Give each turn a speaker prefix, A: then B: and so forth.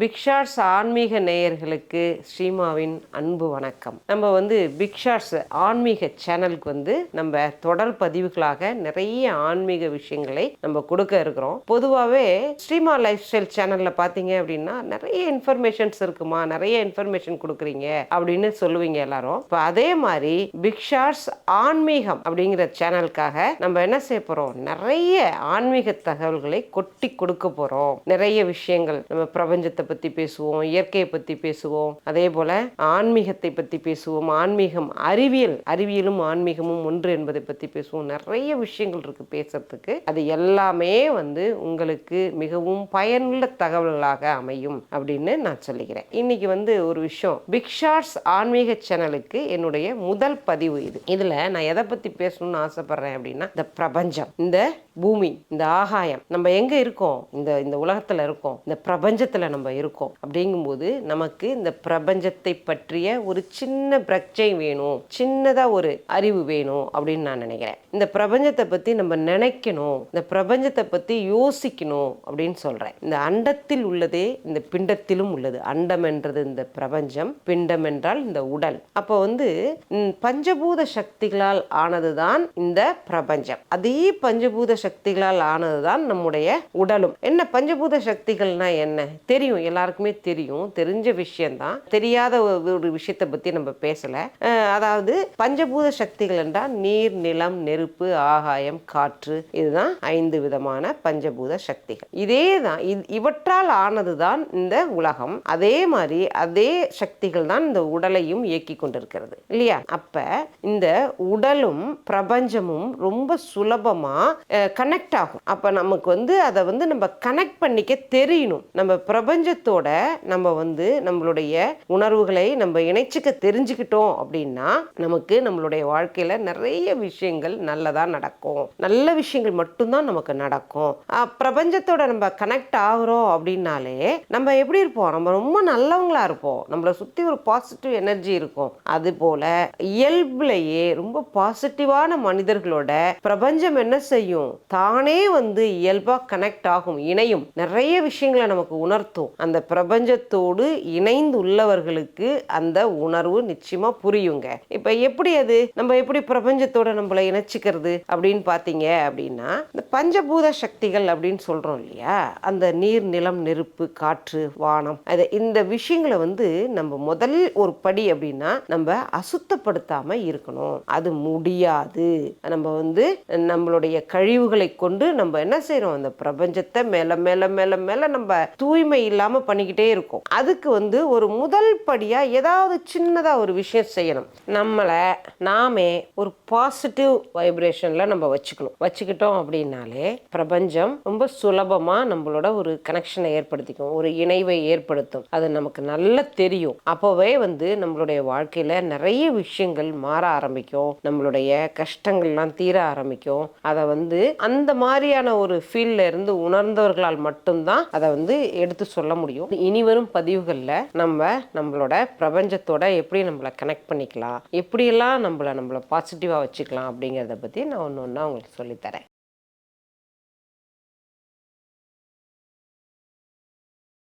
A: பிக்ஷார்ஸ் ஆன்மீக நேயர்களுக்கு ஸ்ரீமாவின் அன்பு வணக்கம். நம்ம வந்து பிக்ஷார்ஸ் ஆன்மீக சேனலுக்கு வந்து நம்ம தொடர் பதிவுகளாக நிறைய ஆன்மீக விஷயங்களை நம்ம கொடுக்க இருக்கிறோம். பொதுவாகவே ஸ்ரீமா லைஃப் ஸ்டைல் சேனலில் பார்த்தீங்க அப்படின்னா நிறைய இன்ஃபர்மேஷன்ஸ் இருக்குமா? நிறைய இன்ஃபர்மேஷன் கொடுக்குறீங்க அப்படின்னு சொல்லுவீங்க எல்லாரும். இப்போ அதே மாதிரி பிக்ஷார்ஸ் ஆன்மீகம் அப்படிங்கிற சேனலுக்காக நம்ம என்ன செய்ய போகிறோம் நிறைய ஆன்மீக தகவல்களை கொட்டி கொடுக்க போகிறோம் நிறைய விஷயங்கள் நம்ம பிரபஞ்சத்தை பற்றி பேசுவோம் இயற்கையை பற்றி பேசுவோம். அதே போல ஆன்மீகத்தை பற்றி பேசுவோம். ஆன்மீகம் அறிவியல் அறிவியலும் ஆன்மீகமும் ஒன்று என்பதை பற்றி பேசுவோம். நிறைய விஷயங்கள் இருக்கு பேசுறதுக்கு. அது எல்லாமே வந்து உங்களுக்கு மிகவும் பயனுள்ள தகவல்களாக அமையும் அப்படின்னு நான் சொல்லிக்கிறேன். இன்னைக்கு வந்து ஒரு விஷயம். பிக்ஷாட்ஸ் ஆன்மீக சேனலுக்கு என்னுடைய முதல் பதிவு இது. இதில் நான் எதை பற்றி பேசணும்னு ஆசைப்படுறேன் அப்படின்னா இந்த பிரபஞ்சம் இந்த பூமி இந்த ஆகாயம். நம்ம எங்க இருக்கோம்? இந்த இந்த உலகத்தில் இருக்கோம். இந்த பிரபஞ்சத்தில் நம்ம இருக்கோம். அப்படிங்கும்போது நமக்கு இந்த பிரபஞ்சத்தை பற்றிய ஒரு சின்ன பிரச்சை வேணும். சின்னதா ஒரு அறிவு வேணும் அப்படின்னு நான் நினைக்கிறேன். இந்த பிரபஞ்சத்தை பத்தி நம்ம நினைக்கணும். இந்த பிரபஞ்சத்தை பத்தி யோசிக்கணும் அப்படின்னு சொல்றேன். இந்த அண்டத்தில் உள்ளதே இந்த பிண்டத்திலும் உள்ளது. அண்டம் என்றது இந்த பிரபஞ்சம் பிண்டம் என்றால் இந்த உடல். அப்போ வந்து பஞ்சபூத சக்திகளால் ஆனதுதான் இந்த பிரபஞ்சம். அதே பஞ்சபூத சக்திகளால் ஆனதுதான் நம்முடைய உடலும். என்ன பஞ்சபூத சக்திகள்னா என்ன? தெரியும். எல்லாருக்குமே தெரியும் தெரிஞ்ச விஷயம்தான். தெரியாத ஒரு விஷயத்தை பத்தி நம்ம பேசலை. அதாவது பஞ்சபூத சக்திகள் என்றால் நீர் நிலம் நெருப்பு ஆகாயம் காற்று இதுதான் ஐந்து விதமான பஞ்சபூத சக்திகள். இதே தான் இவற்றால் ஆனதுதான் இந்த உலகம். அதே மாதிரி அதே சக்திகள் தான் இந்த உடலையும் இயக்கி கொண்டிருக்கிறது இல்லையா? அப்ப இந்த உடலும் பிரபஞ்சமும் ரொம்ப சுலபமா கனெக்ட் ஆகும். அப்ப நமக்கு வந்து அதை வந்து நம்ம கனெக்ட் பண்ணிக்க தெரியணும். நம்ம பிரபஞ்சத்தோட நம்ம வந்து நம்மளுடைய உணர்வுகளை நம்ம இணைச்சிக்க தெரிஞ்சுக்கிட்டோம் அப்படின்னா நமக்கு நம்மளுடைய வாழ்க்கையில நிறைய விஷயங்கள் நல்லதா நடக்கும். நல்ல விஷயங்கள் மட்டும்தான் நமக்கு நடக்கும். பிரபஞ்சத்தோட நம்ம கனெக்ட் ஆகுறோம் அப்படின்னாலே நம்ம எப்படி இருப்போம்? நம்ம ரொம்ப நல்லவங்களா இருப்போம். நம்மளை சுத்தி ஒரு பாசிட்டிவ் எனர்ஜி இருக்கும். அது போல இயல்புலையே ரொம்ப பாசிட்டிவான மனிதர்களோட பிரபஞ்சம் என்ன செய்யும்? தானே வந்து இயல்பா கனெக்ட் ஆகும் இணையும். நிறைய விஷயங்களை நமக்கு உணர்த்தும். அந்த பிரபஞ்சத்தோடு இணைந்து உள்ளவர்களுக்கு அந்த உணர்வு நிச்சயமா புரியுங்க. இப்ப எப்படி அது? நம்ம எப்படி பிரபஞ்சத்தோட நம்மளை இணைச்சிக்கிறது அப்படின்னு பாத்தீங்க அப்படின்னா இந்த பஞ்சபூத சக்திகள் அப்படின்னு சொல்றோம் இல்லையா? அந்த நீர் நிலம் நெருப்பு காற்று வானம் அது இந்த விஷயங்களை வந்து நம்ம முதல் ஒரு படி அப்படின்னா நம்ம அசுத்தப்படுத்தாம இருக்கணும். அது முடியாது. நம்ம வந்து நம்மளுடைய கழிவுகளை கொண்டு நம்ம என்ன செய்யறோம் அந்த பிரபஞ்சத்தை மேல மேல மேல மேல நம்ம தூய்மை இல்லாம பண்ணிக்கிட்டே இருக்கோம். அதுக்கு வந்து ஒரு முதல் படியா ஏதாவது சின்னதா ஒரு விஷயம் செய்யணும். நம்மளை நாமே ஒரு பாசிட்டிவ் வைப்ரேஷன்ல நம்ம வச்சுக்கணும். வச்சுக்கிட்டோம் அப்படின்னாலே பிரபஞ்சம் ரொம்ப சுலபமா நம்மளோட ஒரு கனெக்ஷனை ஏற்படுத்திக்கும். ஒரு இணைவை ஏற்படுத்தும். அது நமக்கு நல்லா தெரியும். அப்போவே வந்து நம்மளுடைய வாழ்க்கையில நிறைய விஷயங்கள் மாற ஆரம்பிக்கும். நம்மளுடைய கஷ்டங்கள்லாம் தீர ஆரம்பிக்கும். அதை வந்து அந்த மாதிரியான ஒரு ஃபீல்ட்ல இருந்து உணர்ந்தவர்களால் மட்டும்தான் அதை வந்து எடுத்து சொல்ல முடியும். இனி வரும் பதிவுகளில் நம்ம நம்மளோட பிரபஞ்சத்தோட எப்படி நம்மளை கனெக்ட் பண்ணிக்கலாம் எப்படியெல்லாம் நம்மளை நம்மளை பாசிட்டிவாக வச்சுக்கலாம் அப்படிங்கிறத பற்றி நான் ஒன்று ஒன்றா உங்களுக்கு சொல்லித்தரேன்.